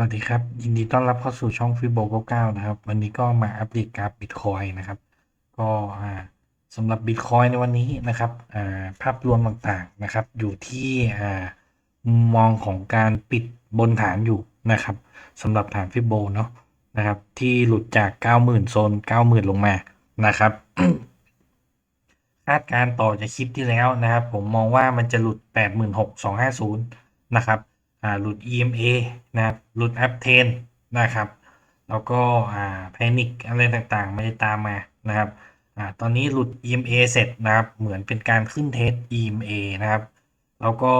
วัสดีครับ ยินดีต้อนรับเข้าสู่ช่องฟิโบ99นะครับ วันนี้ก็มาอัปเดตกราฟบิตคอยนะครับ ก็อ่าสำหรับบิตคอยในวันนี้นะครับอ่าภาพรวมต่างๆนะครับ อยู่ที่อ่ามุมมองของการปิดบนฐานอยู่นะครับสำหรับฐานฟิโบเนาะนะครับ ที่หลุดจาก 90,000 โซน 90,000 ลงมานะครับคาดการณ์ต่อจากคลิปที่แล้วนะครับ ผมมองว่ามันจะหลุด 86,250 นะครับ หลุด EMA นะครับ หลุด Up 10นะครับ แล้วก็อ่า Panic อะไรต่างๆ ไม่ได้ตามมานะครับอตอนนี้หลุด EMA เสร็จนะครับ เหมือนเป็นการขึ้นเทส EMA นะครับ แล้วก็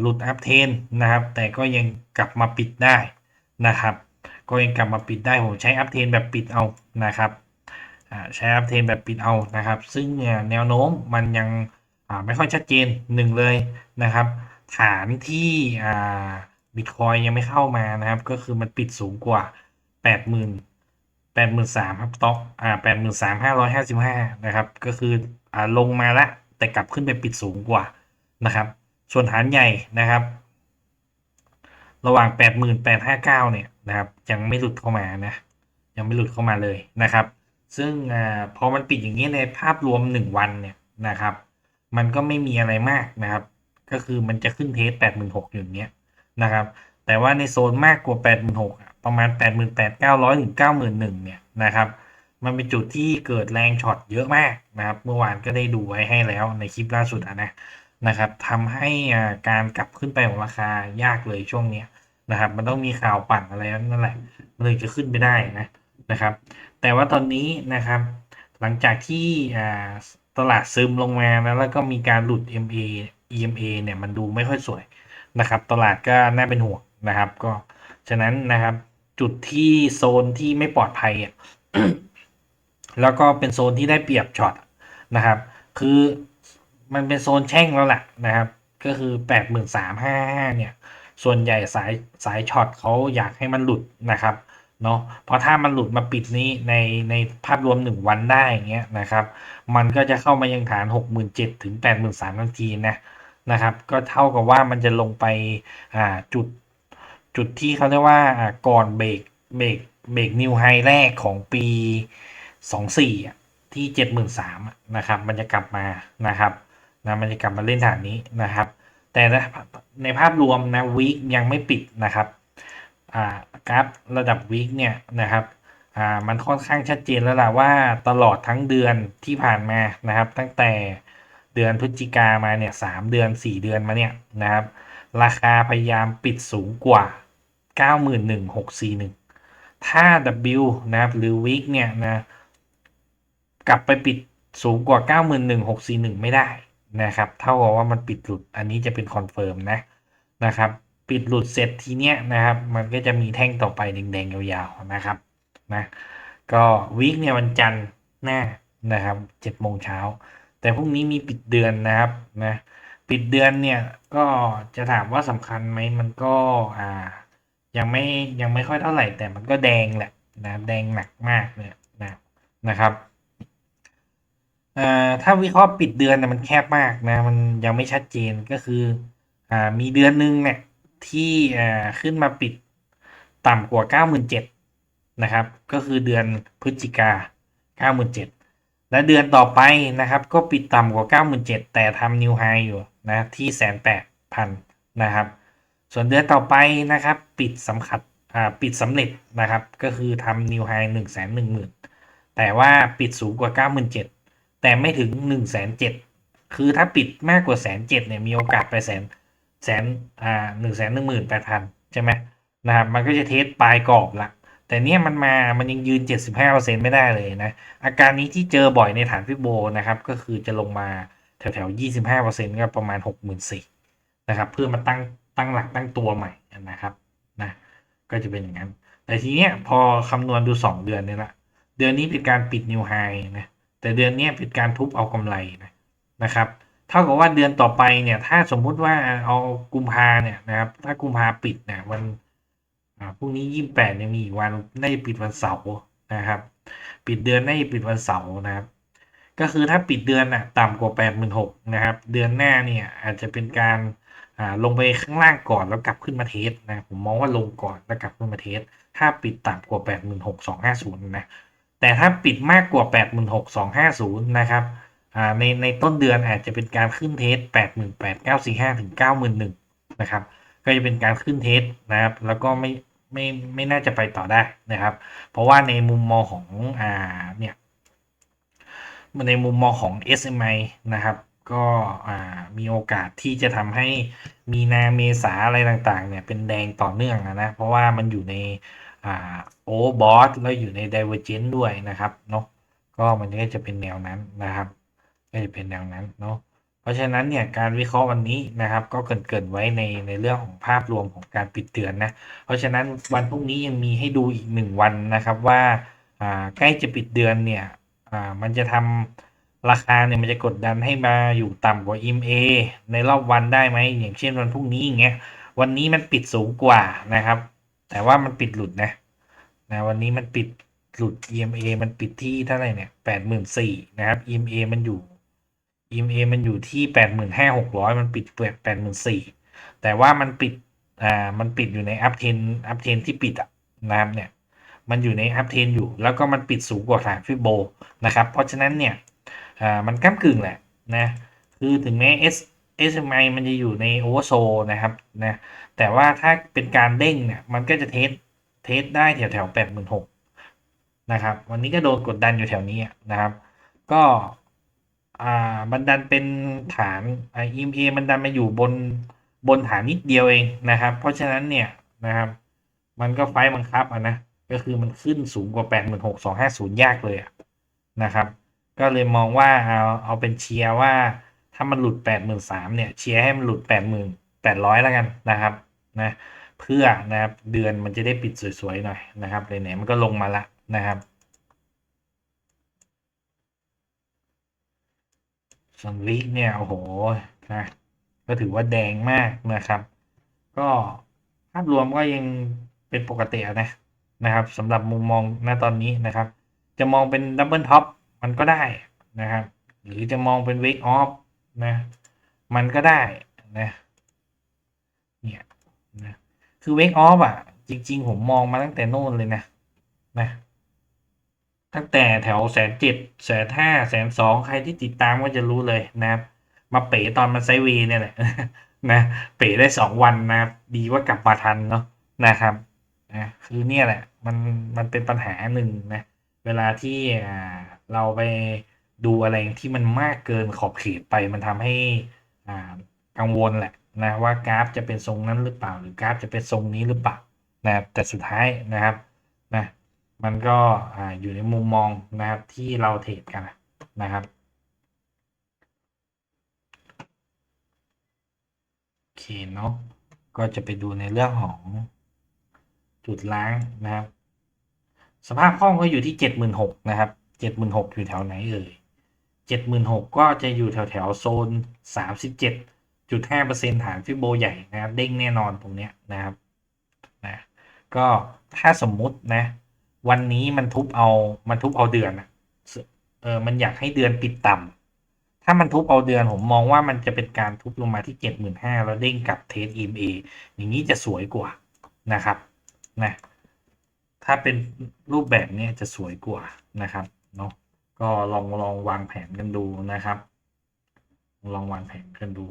หลุด Up 10นะครับ แต่ก็ยังกลับมาปิดได้นะครับ ก็ยังกลับมาปิดได้ ผมใช้ Up 10แบบปิดเอานะครับใช้ Up 10แบบปิดเอานะครับ ซึ่งแนวโน้มมันยังไม่ค่อยชัดเจนหนึ่งเลยนะครับ ฐานที่อ่าบิตคอยยังไม่เข้ามานะครับ ก็คือมันปิดสูงกว่า 80,000 83,000ครับต็อกอ่า83,555 นะครับ ก็คืออ่าลงมาละแต่กลับขึ้นไปปิดสูงกว่านะครับ ส่วนฐานใหญ่นะครับ ระหว่าง 88,559 เนี่ยนะครับยังไม่หลุดเข้ามานะยังไม่หลุดเข้ามาเลยนะครับ ซึ่งอพอมันปิดอย่างนี้ในภาพรวม 1 วันเนี่ยนะครับ มันก็ไม่มีอะไรมากนะครับ ก็คือมันจะขึ้นเทส86,000อยู่เนี้ยนะครับ แต่ว่าในโซนมากกว่า86,000อะประมาณ88,900ถึง91,000เนี่ยนะครับมันเป็นจุดที่เกิดแรงช็อตเยอะมากนะครับ เมื่อวานก็ได้ดูไว้ให้แล้วในคลิปล่าสุดนะนะครับทำให้การกลับขึ้นไปของราคายากเลยช่วงเนี้ยนะครับ มันต้องมีข่าวปั่นอะไรนั่นแหละมันถึงจะขึ้นไปได้นะนะครับ แต่ว่าตอนนี้นะครับ หลังจากที่ตลาดซึมลงมานะแล้วก็มีการหลุด MA EMA เนี่ยมันดูไม่ค่อยสวยนะครับ ตลาดก็น่าเป็นห่วงนะครับ ก็ฉะนั้นนะครับจุดที่โซนที่ไม่ปลอดภัยอะแล้วก็เป็นโซนที่ได้เปรียบช็อตนะครับ คือมันเป็นโซนแช่งแล้วแหละนะครับ ก็คือแปดหมื่นสามห้าห้าเนี่ย ส่วนใหญ่สายสายช็อตเขาอยากให้มันหลุดนะครับเนาะเพราะถ้ามันหลุดมาปิดนี้ในในภาพรวมหนึ่งวันได้อย่างเงี้ยนะครับ มันก็จะเข้ามายังฐานหกหมื่นเจ็ดถึงแปดหมื่นสามทันทีนะ นะครับ ก็เท่ากับว่ามันจะลงไปอ่าจุดจุดที่เขาเรียกว่าก่อนเบรกเบรกเบรกนิวไฮแรกของปีสองสี่อะที่เจ็ดหมื่นสามนะครับ มันจะกลับมานะครับนะมันจะกลับมาเล่นฐานนี้นะครับ แต่ในภาพรวมนะวีคยังไม่ปิดนะครับอ่ากราฟระดับวีคเนี่ยนะครับอ่ามันค่อนข้างชัดเจนแล้วล่ะว่าตลอดทั้งเดือนที่ผ่านมานะครับ ตั้งแต่ เดือนพฤศจิกามาเนี่ยสามเดือนสี่เดือนมาเนี่ยนะครับ ราคาพยายามปิดสูงกว่า 91,641 ถ้า W นะครับหรือ Week เนี่ยนะกลับไปปิดสูงกว่า 91,641 ไม่ได้นะครับ เท่ากับว่ามันปิดหลุดอันนี้จะเป็นคอนเฟิร์มนะนะครับปิดหลุดเสร็จทีเนี้ยนะครับ มันก็จะมีแท่งต่อไปแดงๆ ยาวๆนะครับนะก็วีคเนี่ยวันจันทร์หน้านะครับ7โมงเช้า แต่พรุ่งนี้มีปิดเดือนนะครับนะปิดเดือนเนี่ยก็จะถามว่าสำคัญไหมมันก็อ่ายังไม่ยังไม่ค่อยเท่าไหร่ แต่มันก็แดงแหละนะแดงหนักมากเลยนะนะครับอ่าถ้าวิเคราะห์ปิดเดือนนี่มันแคบมากนะ มันยังไม่ชัดเจนก็คืออ่ามีเดือนหนึ่งเนี่ยที่อ่าขึ้นมาปิดต่ำกว่าเก้าหมื่นเจ็ดนะครับ ก็คือเดือนพฤศจิกาเก้าหมื่นเจ็ด และเดือนต่อไปนะครับ ก็ปิดต่ำกว่า 97,000 แต่ทำนิวไฮอยู่นะที่แสนแปดพันนะครับ ส่วนเดือนต่อไปนะครับ ปิดสำคัญปิดสำเร็จนะครับ ก็คือทำนิวไฮหนึ่งแสนหนึ่งหมื่นแต่ว่าปิดสูงกว่า 97,000 แต่ไม่ถึง1นึ่งแสนเจ็ดคือถ้าปิดมากกว่าแสนเจ็ดเนี่ยมีโอกาสไปแสนแสนอ่าหนึ่งแสนหนึ่งหมื่นแปดพันใช่ไหมนะครับ มันก็จะเทสปลายกรอบละ แต่เนี้ยมันมามันยังยืน 75%ไม่ได้เลยนะ อาการนี้ที่เจอบ่อยในฐานฟิโบนะครับ ก็คือจะลงมาแถวๆ25%ก็ประมาณ 64,000นะครับ เพื่อมาตั้งตั้งหลักตั้งตัวใหม่นะครับนะก็จะเป็นอย่างนั้น แต่ทีเนี้ยพอคำนวณดู 2 เดือนเนี่ยละเดือนนี้เป็นการปิดนิวไฮนะแต่เดือนนี้เป็นการทุบเอากำไรนะนะครับเท่ากับว่าเดือนต่อไปเนี่ยถ้าสมมุติว่าเอากุมภาเนี่ยนะครับถ้ากุมภาปิดเนี่ยวัน พรุ่งนี้ยี่สิบแปดยังมีอีกวันน่าจะปิดวันเสาร์นะครับ ปิดเดือนน่าจะปิดวันเสาร์นะครับ ก็คือถ้าปิดเดือนน่ะต่ำกว่าแปดหมื่นหกนะครับ เดือนหน้าเนี่ยอาจจะเป็นการอ่าลงไปข้างล่างก่อนแล้วกลับขึ้นมาเทสนะผมมองว่าลงก่อนแล้วกลับขึ้นมาเทสถ้าปิดต่ำกว่า 86,250นะแต่ถ้าปิดมากกว่า 86,250นะครับอ่าในในต้นเดือนอาจจะเป็นการขึ้นเทส88,945ถึง91,000นะครับก็จะเป็นการขึ้นเทสนะครับแล้วก็ไม่ ไม่ไม่น่าจะไปต่อได้นะครับ เพราะว่าในมุมมองของอ่าเนี่ยในมุมมองของ SMI นะครับ ก็อ่ามีโอกาสที่จะทำให้มีนาเมษาอะไรต่างๆเนี่ยเป็นแดงต่อเนื่องนะ เพราะว่ามันอยู่ในอ่าโอบอทแล้วอยู่ใน Divergent ด้วยนะครับเนาะก็มันก็จะเป็นแนวนั้นนะครับ ก็จะเป็นแนวนั้นเนาะ ราะฉะนั้นเนี่ยการวิเคราะห์วันนี้นะครับ ก็เกรินไว้ในในเรื่องของภาพรวมของการปิดเตือนนะเพราะฉะนั้นวันพรุ่งนี้ยังมีให้ดูอีกหนึ่งวันนะครับว่าใกล้จะปิดเดือนเนี่ยมันจะทำราคาเนี่ยมันจะกดดันให้มาอยู่ต่ำกว่า EMA ในรอบวันได้ไหมอย่างเช่นวันพรุ่งนี้อย่างเงี้ยวันนี้มันปิดสูงกว่านะครับ แต่ว่ามันปิดหลุดนะนะวันนี้มันปิดหลุด EMA มันปิดที่เท่าไหร่เนี่ยแปดหมื่นสี่นะครับ EMA มันอยู่ EMA มันอยู่ที่แปดหมื่นห้าหกร้อยมันปิดเปิดแปดหมื่นสี่แต่ว่ามันปิดอ่ามันปิดอยู่ในอัพเทนอัพเทนที่ปิดอะนะครับเนี่ยมันอยู่ในอัพเทนอยู่แล้วก็มันปิดสูงกว่าฐานฟิโบนะครับ เพราะฉะนั้นเนี่ยอ่ามันก้ากึ่งแหละนะคือถึงแม้ S SMI มันจะอยู่ในโอเวอร์โซนะครับนะแต่ว่าถ้าเป็นการเด้งเนี่ยมันก็จะเทสเทสได้แถวแถวแปดหมื่นหกนะครับวันนี้ก็โดนกดดันอยู่แถวนี้นะครับ ก็ อ่ามันดันเป็นฐานไอ EMA มันดันมาอยู่บนบนฐานนิดเดียวเองนะครับ เพราะฉะนั้นเนี่ยนะครับ มันก็ไฟบังคับอะนะก็คือมันขึ้นสูงกว่า86,250ยากเลยอะนะครับ ก็เลยมองว่าเอาเอาเป็นเชียร์ว่าถ้ามันหลุด83,000เนี่ยเชียร์ให้มันหลุด80,800แล้วกันนะครับนะเพื่อนะครับเดือนมันจะได้ปิดสวยๆหน่อยนะครับไหนๆมันก็ลงมาละนะครับ ส่วนวิกเนี่ยโอ้โหนะก็ถือว่าแดงมากนะครับ ก็ภาพรวมก็ยังเป็นปกตินะนะครับสำหรับมุมมองณตอนนี้นะครับ จะมองเป็นดับเบิลท็อปมันก็ได้นะครับ หรือจะมองเป็นเวกออฟนะมันก็ได้นะเนี่ยนะคือเวกออฟอะ จริง ๆ ผมมองมาตั้งแต่โน่นเลยนะนะ ตั้งแต่แถวแสนเจ็ดแสนห้าแสนสองใครที่ติดตามก็จะรู้เลยนะครับ มาเป๋ตอนมันไซเวย์เนี่ยแหละนะเป๋ได้สองวันนะครับดีว่ากลับมาทันเนาะนะครับนะคือเนี่ยแหละมันมันเป็นปัญหาหนึ่งนะ เวลาที่อ่าเราไปดูอะไรที่มันมากเกินขอบเขตไปมันทำให้อ่ากังวลแหละนะว่ากราฟจะเป็นทรงนั้นหรือเปล่า หรือกราฟจะเป็นทรงนี้หรือเปล่านะแต่สุดท้ายนะครับนะ มันก็ออยู่ในมุมมองนะครับที่เราเทรดกันนะครับโอเคเนาะก็จะไปดูในเรื่องของจุดล้างนะครับ สภาพคล่องก็อยู่ที่เจ็ดหมื่นหกนะครับเจ็ดหมื่นหกอยู่แถวไหนเอ่ยเจ็ดหมื่นหกก็จะอยู่แถวแถวโซนสามสิบเจ็ดจุดห้าเปอร์เซ็นฐานฟิโบใหญ่นะครับ เด้งแน่นอนตรงเนี้ยนะครับนะก็ถ้าสมมุตินะ วันนี้มันทุบเอามันทุบเอาเดือนอะเออมันอยากให้เดือนปิดต่ำถ้ามันทุบเอาเดือนผมมองว่ามันจะเป็นการทุบลงมาที่เจ็ดหมื่นห้าแล้วเด้งกลับเทส EMA อย่างนี้จะสวยกว่านะครับนะถ้าเป็นรูปแบบนี้จะสวยกว่านะครับเนาะก็ลองลองวางแผนกันดูนะครับ ลองวางแผนกันดู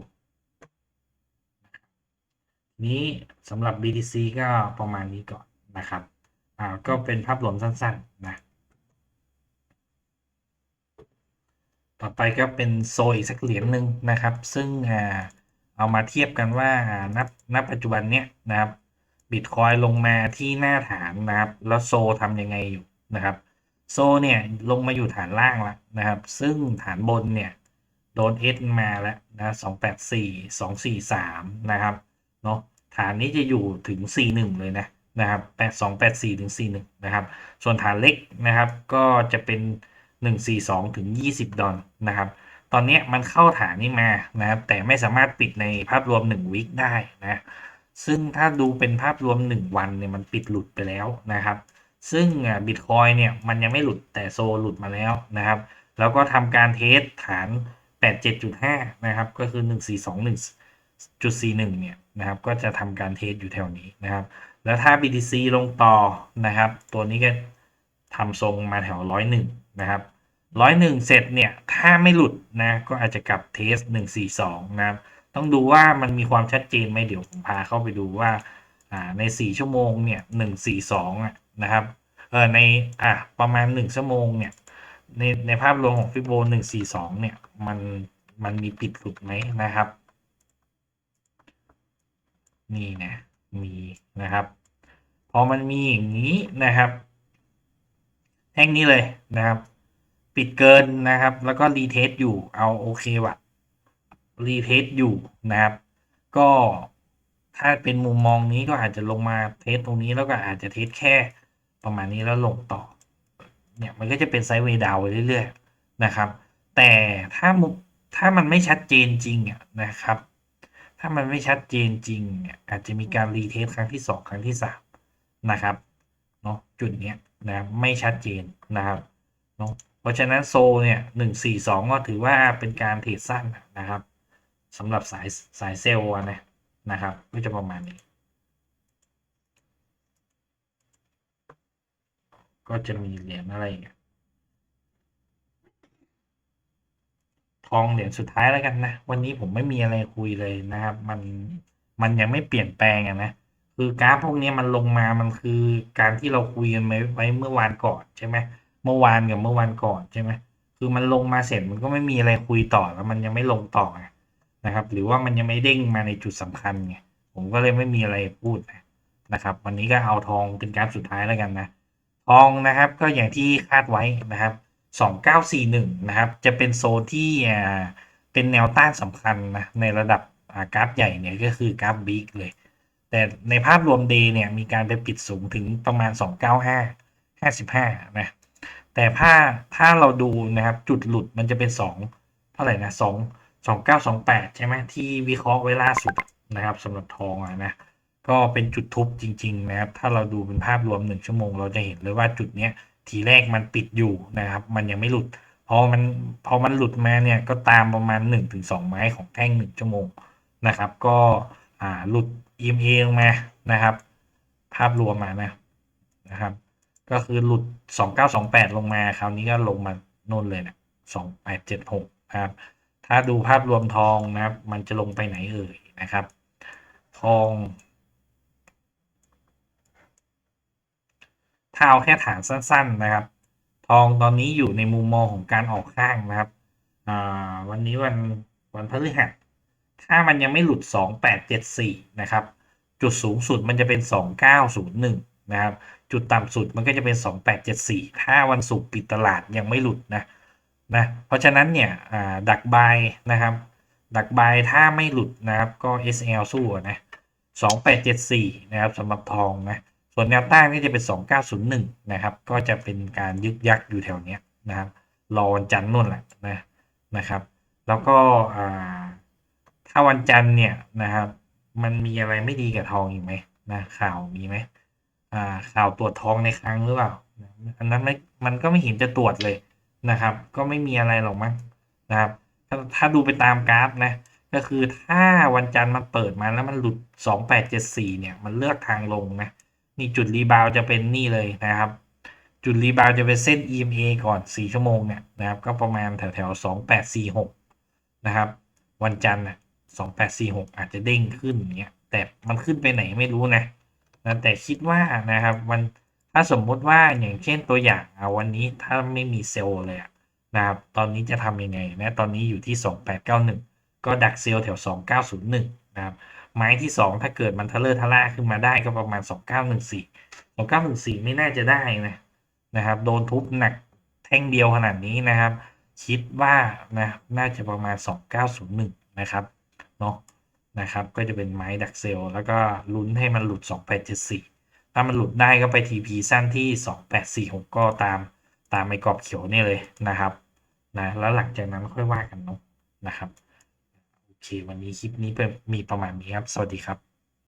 นี้สำหรับ BTC ก็ประมาณนี้ก่อนนะครับ อ่าก็เป็นภาพรวมสั้นๆนะต่อไปก็เป็นโซอีกสักเหรียญหนึ่งนะครับ ซึ่งอ่าเอามาเทียบกันว่าณณปัจจุบันเนี้ยนะครับบิตคอยลงมาที่หน้าฐานนะครับ แล้วโซทำยังไงอยู่นะครับ โซเนี่ยลงมาอยู่ฐานล่างแล้วนะครับ ซึ่งฐานบนเนี่ยโดนเอสมาแล้วนะสองแปดสี่สองสี่สามนะครับเนาะฐานนี้จะอยู่ถึงสี่หนึ่งเลยนะ นะครับแปดสองแปดสี่ถึงสี่หนึ่งนะครับ ส่วนฐานเล็กนะครับก็จะเป็นหนึ่งสี่สองถึงยี่สิบดอลนะครับ ตอนนี้มันเข้าฐานนี้มานะครับ แต่ไม่สามารถปิดในภาพรวมหนึ่งวิคได้นะ ซึ่งถ้าดูเป็นภาพรวม1วันเนี่ยมันปิดหลุดไปแล้วนะครับ ซึ่งบิตคอยเนี่ยมันยังไม่หลุดแต่โซหลุดมาแล้วนะครับ แล้วก็ทำการเทสฐาน 87.5 นะครับ ก็คือ 1421จุด41 เนี่ยนะครับ ก็จะทำการเทสอยู่แถวนี้นะครับ แล้วถ้า BTC ลงต่อนะครับ ตัวนี้ก็ทำทรงมาแถวร้อยหนึ่งนะครับร้อยหนึ่งเสร็จเนี่ย ถ้าไม่หลุดนะก็อาจจะกลับเทสหนึ่งสี่สองนะครับ ต้องดูว่ามันมีความชัดเจนไหมเดี๋ยวผมพาเข้าไปดูว่าในสี่ชั่วโมงเนี่ยหนึ่งสี่สองนะครับเออในอะประมาณหนึ่งชั่วโมงเนี่ยในในภาพรวมของฟิโบหนึ่งสี่สองเนี่ยมันมันมีปิดหลุดไหมนะครับ นี่นะมีนะครับ อมันมีอย่างนี้นะครับแท่งนี้เลยนะครับ ปิดเกินนะครับ แล้วก็รีเทสอยู่เอาโอเควะรีเทสอยู่นะครับ ก็ถ้าเป็นมุมมองนี้ก็อาจจะลงมาเทสตรงนี้แล้วก็อาจจะเทสแค่ประมาณนี้แล้วลงต่อ เนี่ยมันก็จะเป็นไซด์เวย์ดาวไปเรื่อยๆนะครับ แต่ถ้ามุถ้ามันไม่ชัดเจนจริงอะนะครับ ถ้ามันไม่ชัดเจนจริงอาจจะมีการรีเทสครั้งที่สองครั้งที่สาม นะครับเนาะจุดเนี้ยนะไม่ชัดเจนนะครับเนาะเพราะฉะนั้นโซเนี่ยหนึ่งสี่สองก็ถือว่าเป็นการเทรดสั้นนะครับสำหรับสายสายเซลล์นะนะครับ ก็จะประมาณนี้ ก็จะมีเหรียญอะไรอีกอะทองเหรียญสุดท้ายแล้วกันนะ วันนี้ผมไม่มีอะไรคุยเลยนะครับ มันมันยังไม่เปลี่ยนแปลงอะนะ คือกราฟพวกนี้มันลงมามันคือการที่เราคุยกันไว้เมื่อวานก่อนใช่ไหมเมื่อวานกับเมื่อวานก่อนใช่ไหมคือมันลงมาเสร็จมันก็ไม่มีอะไรคุยต่อแล้วมันยังไม่ลงต่อนะครับ หรือว่ามันยังไม่เด้งมาในจุดสำคัญไงผมก็เลยไม่มีอะไรพูดนะครับ วันนี้ก็เอาทองเป็นกราฟสุดท้ายแล้วกันนะทองนะครับก็อย่างที่คาดไว้นะครับ 2941 นะครับ จะเป็นโซนที่อ่าเป็นแนวต้านสำคัญนะในระดับอ่ากราฟใหญ่เนี่ยก็คือกราฟบิ๊กเลย แต่ในภาพรวมเดย์เนี่ยมีการไปปิดสูงถึงประมาณ 295 55 นะ แต่ถ้าถ้าเราดูนะครับ จุดหลุดมันจะเป็น 2 เท่าไหร่นะ 2 2928 ใช่ไหมที่วิเคราะห์ไว้ล่าสุดนะครับสำหรับทองนะ ก็เป็นจุดทุบจริง ๆ นะครับ ถ้าเราดูเป็นภาพรวม 1 ชั่วโมง เราจะเห็นเลยว่าจุดเนี้ยทีแรกมันปิดอยู่นะครับ มันยังไม่หลุดพอมันพอมันหลุดมาเนี่ยก็ตามประมาณ 1-2 ไม้ของแท่ง 1 ชั่วโมงนะครับ ก็หลุด EMA ลงมานะครับ ภาพรวมมานะนะครับ ก็คือหลุด 2928 ลงมา คราวนี้ก็ลงมาโน่นเลยนะ2876นะครับ ถ้าดูภาพรวมทองนะครับ มันจะลงไปไหนเอ่ยนะครับ ทอง ถ้าเอาแค่ฐานสั้น ๆนะครับ ทองตอนนี้อยู่ในมุมมองของการออกข้างนะครับ วันนี้วันวันพฤหัส ถ้ามันยังไม่หลุด 2874 นะครับ จุดสูงสุดมันจะเป็น 2901 นะครับ จุดต่ำสุดมันก็จะเป็น 2874 ถ้าวันศุกร์ปิดตลาดยังไม่หลุดนะนะ เพราะฉะนั้นเนี่ยดักบายนะครับ ดักบายถ้าไม่หลุดนะครับ ก็ SL สู้นะ2874 นะครับสำหรับทองนะส่วนแนวต้านก็จะเป็น 2901 นะครับ ก็จะเป็นการยึกยักอยู่แถวเนี้ยนะครับ รอวันจันทร์นู่นแหละนะนะครับ แล้วก็ถ้าาวันจันทร์เนี่ยนะครับ มันมีอะไรไม่ดีกับทองอีกไหมนะข่าวมีไหมอ่าข่าวตรวจทองในครั้งหรือเปล่าอันนั้นไม่มันก็ไม่เห็นจะตรวจเลยนะครับ ก็ไม่มีอะไรหรอกมั้งนะครับ ถ้าถ้าดูไปตามกราฟนะ ก็คือถ้าวันจันทร์มันเปิดมาแล้วมันหลุด 2874 เนี่ย มันเลือกทางลงนะนี่จุดรีบาวจะเป็นนี่เลยนะครับ จุดรีบาวจะเป็นเส้น EMA ก่อน 4 ชั่วโมงเนี่ยนะครับ ก็ประมาณแถวแถว2846 นะครับ วันจันทร์นะ 2846อาจจะเด้งขึ้นเงี้ยแต่มันขึ้นไปไหนไม่รู้นะนะแต่คิดว่านะครับวันถ้าสมมุติว่าอย่างเช่นตัวอย่างเอาวันนี้ถ้าไม่มีเซลล์เลยนะครับตอนนี้จะทำยังไงนะตอนนี้อยู่ที่ 2891 ก็ดักเซลล์แถว 2901นะครับไม้ที่ 2 ถ้าเกิดมันทะเลอร์ทะล่าขึ้นมาได้ก็ประมาณ 2914 2914 ไม่น่าจะได้นะนะครับโดนทุบหนักแท่งเดียวขนาดนี้นะครับ คิดว่านะน่าจะประมาณ 2901 นะครับ นะครับ ก็จะเป็นไม้ดักเซล แล้วก็ลุ้นให้มันหลุด 2874 ถ้ามันหลุดได้ก็ไป TP สั้นที่ 2846 ก็ตามตามไอ้กรอบเขียวนี่เลยนะครับนะแล้วหลังจากนั้นค่อยว่ากันเนาะนะครับ โอเค วันนี้คลิปนี้เป็นมีประมาณนี้ครับ สวัสดีครับ